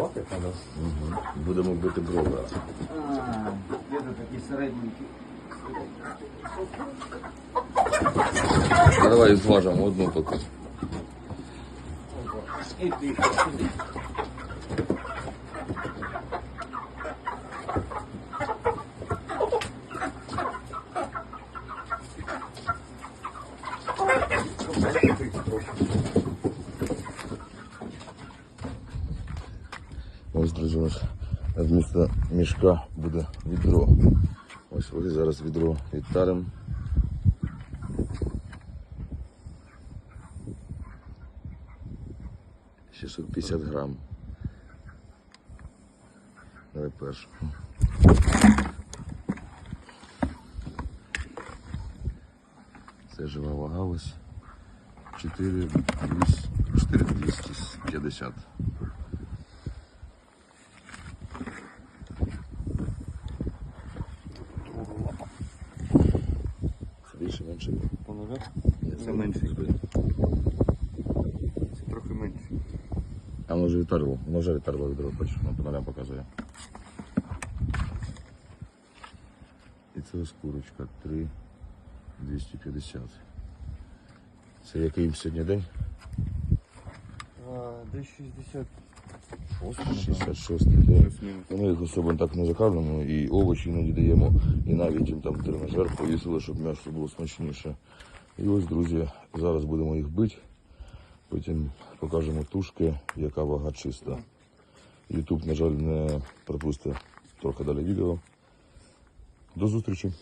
така нас. Угу. Будемо бити брови. Где-то такі середненькі. Давай зважимо одну поки. І ти. Ось, друзі, ось вмісто мішка буде відро. Ось ось зараз відро відтаримо. Ще 50 грам. Давай першу. Це жива вага ось. 4 4250. Це більше менше. Воно так? Це менше. Це трохи менше. А воно вже відтерло, воно вже відтарло відро, бачиш, воно по нулям показує. І це ось курочка 3,250. Це який сьогодні день? Десь 60. 66 день. Ми їх особо так не закармлюємо, і овочі іноді даємо, і навіть їм там тренажер повісили, щоб м'ясо було смачніше. І ось, друзі, зараз будемо їх бити. Потім покажемо тушки, яка вага чиста. Ютуб, на жаль, не пропустить трохи далі відео. До зустрічі!